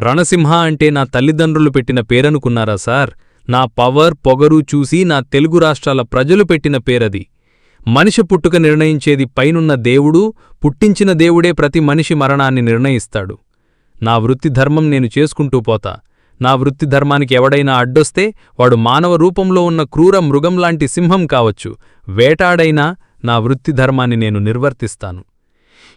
రణసింహ అంటే నా తల్లిదండ్రులు పెట్టిన పేరనుకున్నారా సార్? నా పవర్ పొగరు చూసి నా తెలుగు రాష్ట్రాల ప్రజలు పెట్టిన పేరది. మనిషి పుట్టుక నిర్ణయించేది పైనున్న దేవుడు పుట్టించిన దేవుడే ప్రతి మనిషి మరణాన్ని నిర్ణయిస్తాడు. నా వృత్తి ధర్మం నేను చేసుకుంటూ పోతా. నా వృత్తి ధర్మానికి ఎవడైనా అడ్డొస్తే వాడు మానవ రూపంలో ఉన్న క్రూర మృగంలాంటి సింహం కావచ్చు. వేటాడైనా నా వృత్తి ధర్మాన్ని నేను నిర్వర్తిస్తాను.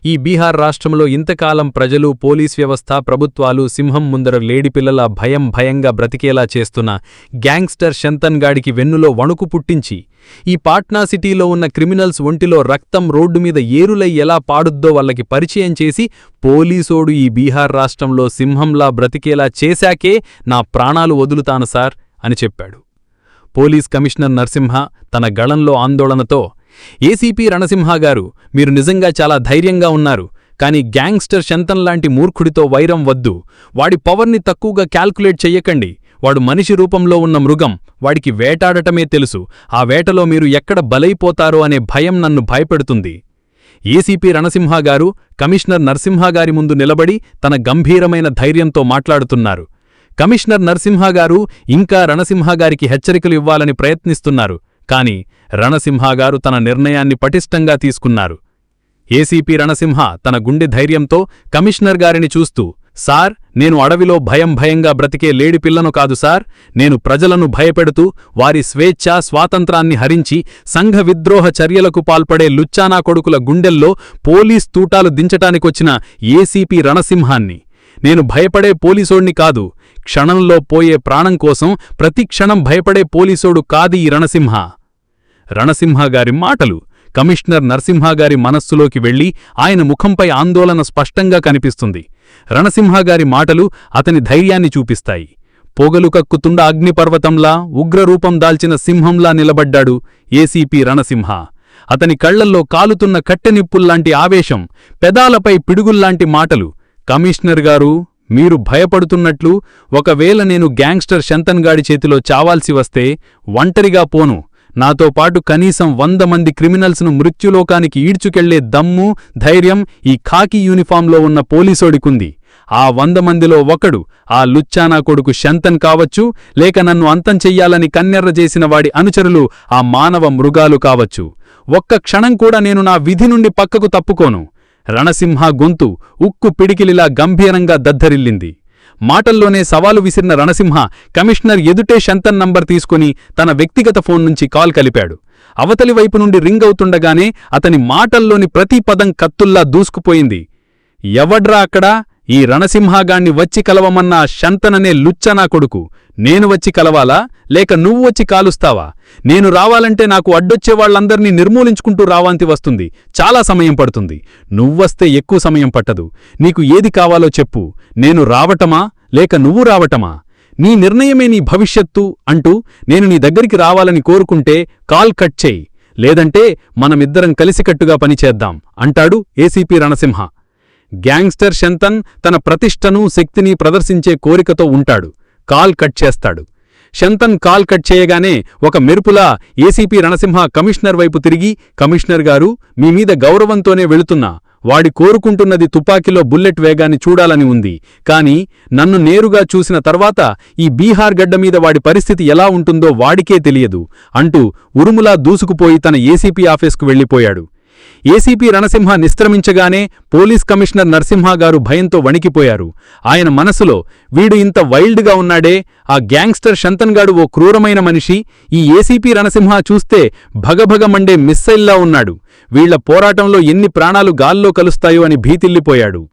ఈ బీహార్ రాష్ట్రంలో ఇంతకాలం ప్రజలు పోలీస్ వ్యవస్థ ప్రభుత్వాలు సింహం ముందర లేడిపిల్లల భయం భయంగా బ్రతికేలా చేస్తున్న గ్యాంగ్స్టర్ శంతన్గాడికి వెన్నులో వణుకు పుట్టించి ఈ పాట్నా సిటీలో ఉన్న క్రిమినల్స్ ఒంటిలో రక్తం రోడ్డు మీద ఏరులై ఎలా పాడుద్దో వాళ్ళకి పరిచయం చేసి పోలీసోడు ఈ బీహార్ రాష్ట్రంలో సింహంలా బ్రతికేలా చేశాకే నా ప్రాణాలు వదులుతాను సార్ అని చెప్పాడు. పోలీస్ కమిషనర్ నరసింహ తన గళంలో ఆందోళనతో ఏసీపీ రణసింహగారు మీరు నిజంగా చాలా ధైర్యంగా ఉన్నారు కాని గ్యాంగ్స్టర్ శంతన్ లాంటి మూర్ఖుడితో వైరం వద్దు. వాడి పవర్ని తక్కువగా క్యాల్కులేట్ చెయ్యకండి. వాడు మనిషి రూపంలో ఉన్న మృగం వాడికి వేటాడటమే తెలుసు. ఆ వేటలో మీరు ఎక్కడ బలైపోతారో అనే భయం నన్ను భయపెడుతుంది. ఏసీపీ రణసింహగారు కమిషనర్ నరసింహగారి ముందు నిలబడి తన గంభీరమైన ధైర్యంతో మాట్లాడుతున్నారు. కమిషనర్ నరసింహగారు ఇంకా రణసింహగారికి హెచ్చరికలు ఇవ్వాలని ప్రయత్నిస్తున్నారు. కాని రణసింహగారు తన నిర్ణయాన్ని పటిష్టంగా తీసుకున్నారు. ఏసీపీ రణసింహ తన గుండె ధైర్యంతో కమిషనర్ గారిని చూస్తూ సార్ నేను అడవిలో భయం భయంగా బ్రతికే లేడిపిల్లను కాదు సార్. నేను ప్రజలను భయపెడుతూ వారి స్వేచ్ఛ స్వాతంత్రాన్ని హరించి సంఘ విద్రోహ చర్యలకు పాల్పడే లుచ్చానా కొడుకుల గుండెల్లో పోలీస్ తూటాలు దించటానికొచ్చిన ఏసీపీ రణసింహాన్ని. నేను భయపడే పోలీసోణ్ణి కాదు క్షణంలో పోయే ప్రాణం కోసం ప్రతి క్షణం భయపడే పోలీసోడు కాది ఈ రణసింహ. రణసింహగారి మాటలు కమిషనర్ నరసింహగారి మనస్సులోకి వెళ్ళి ఆయన ముఖంపై ఆందోళన స్పష్టంగా కనిపిస్తుంది. రణసింహగారి మాటలు అతని ధైర్యాన్ని చూపిస్తాయి. పొగలు కక్కుతుండ అగ్నిపర్వతంలా ఉగ్రరూపం దాల్చిన సింహంలా నిలబడ్డాడు ఏసీపీ రణసింహ. అతని కళ్ళల్లో కాలుతున్న కట్టెనిప్పుల్లాంటి ఆవేశం పెదాలపై పిడుగుల్లాంటి మాటలు. కమిషనర్ గారు మీరు భయపడుతున్నట్లు ఒకవేళ నేను గ్యాంగ్స్టర్ శంతన్గాడి చేతిలో చావాల్సి వస్తే ఒంటరిగా పోను. నాతో పాటు కనీసం వంద మంది క్రిమినల్స్ను మృత్యులోకానికి ఈడ్చుకెళ్ళే దమ్ము ధైర్యం ఈ ఖాకీ యూనిఫాంలో ఉన్న పోలీసోడికుంది. ఆ వంద మందిలో ఒకడు ఆ లుచ్చానా కొడుకు శంతన్ కావచ్చు లేక నన్ను అంతం చెయ్యాలని కన్నెర్ర చేసిన వాడి అనుచరులు ఆ మానవ మృగాలు కావచ్చు. ఒక్క క్షణం కూడా నేను నా విధి నుండి పక్కకు తప్పుకోను. రణసింహ గొంతు ఉక్కు పిడికిలిలా గంభీరంగా దద్దరిల్లింది. మాటల్లోనే సవాలు విసిరిన రణసింహ కమిషనర్ ఎదుటే శంతన్ నంబర్ తీసుకుని తన వ్యక్తిగత ఫోన్ నుంచి కాల్ కలిపాడు. అవతలి వైపు నుండి రింగ్ అవుతుండగానే అతని మాటల్లోని ప్రతి పదం కత్తుల్లా దూసుకుపోయింది. ఎవడ్రా అక్కడా? ఈ రణసింహాగాణ్ణి వచ్చి కలవమన్నా శంతననే లుచ్చనా కొడుకు. నేను వచ్చి కలవాలా? లేక నువ్వు వచ్చి కాలుస్తావా? నేను రావాలంటే నాకు అడ్డొచ్చే వాళ్ళందర్నీ నిర్మూలించుకుంటూ రావాంతి వస్తుంది. చాలా సమయం పడుతుంది. నువ్వస్తే ఎక్కువ సమయం పట్టదు. నీకు ఏది కావాలో చెప్పు. నేను రావటమా? లేక నువ్వు రావటమా? నీ నిర్ణయమే నీ భవిష్యత్తు అంటూ నేను నీ దగ్గరికి రావాలని కోరుకుంటే కాల్ కట్ చేయి. లేదంటే మనమిద్దరం కలిసికట్టుగా పనిచేద్దాం అంటాడు ఏసీపీ రణసింహ. గ్యాంగ్స్టర్ శంతన్ తన ప్రతిష్టను శక్తిని ప్రదర్శించే కోరికతో ఉంటాడు. కాల్ కట్ చేస్తాడు. శంతన్ కాల్ కట్ చేయగానే ఒక మెరుపులా ఏసీపీ రణసింహ కమిషనర్ వైపు తిరిగి కమిషనర్ గారు మీమీద గౌరవంతోనే వెళుతున్నా. వాడి కోరుకుంటున్నది తుపాకీలో బుల్లెట్ వేగాన్ని చూడాలని ఉంది. కాని నన్ను నేరుగా చూసిన తర్వాత ఈ బీహార్ గడ్డమీద వాడి పరిస్థితి ఎలా ఉంటుందో వాడికే తెలియదు అంటూ ఉరుములా దూసుకుపోయి తన ఏసీపీ ఆఫీస్కు వెళ్ళిపోయాడు. ఏసీపీ రణసింహ నిస్త్రమించగానే పోలీస్ కమిషనర్ నరసింహగారు భయంతో వణికిపోయారు. ఆయన మనసులో వీడు ఇంత వైల్డ్గా ఉన్నాడే ఆ గ్యాంగ్స్టర్ శంతన్గాడు ఓ క్రూరమైన మనిషి ఈ ఏసీపీ రణసింహ చూస్తే భగభగమండే మిస్సైల్లా ఉన్నాడు. వీళ్ళ పోరాటంలో ఎన్ని ప్రాణాలు గాల్లో కలుస్తాయో అని భీతిల్లిపోయాడు.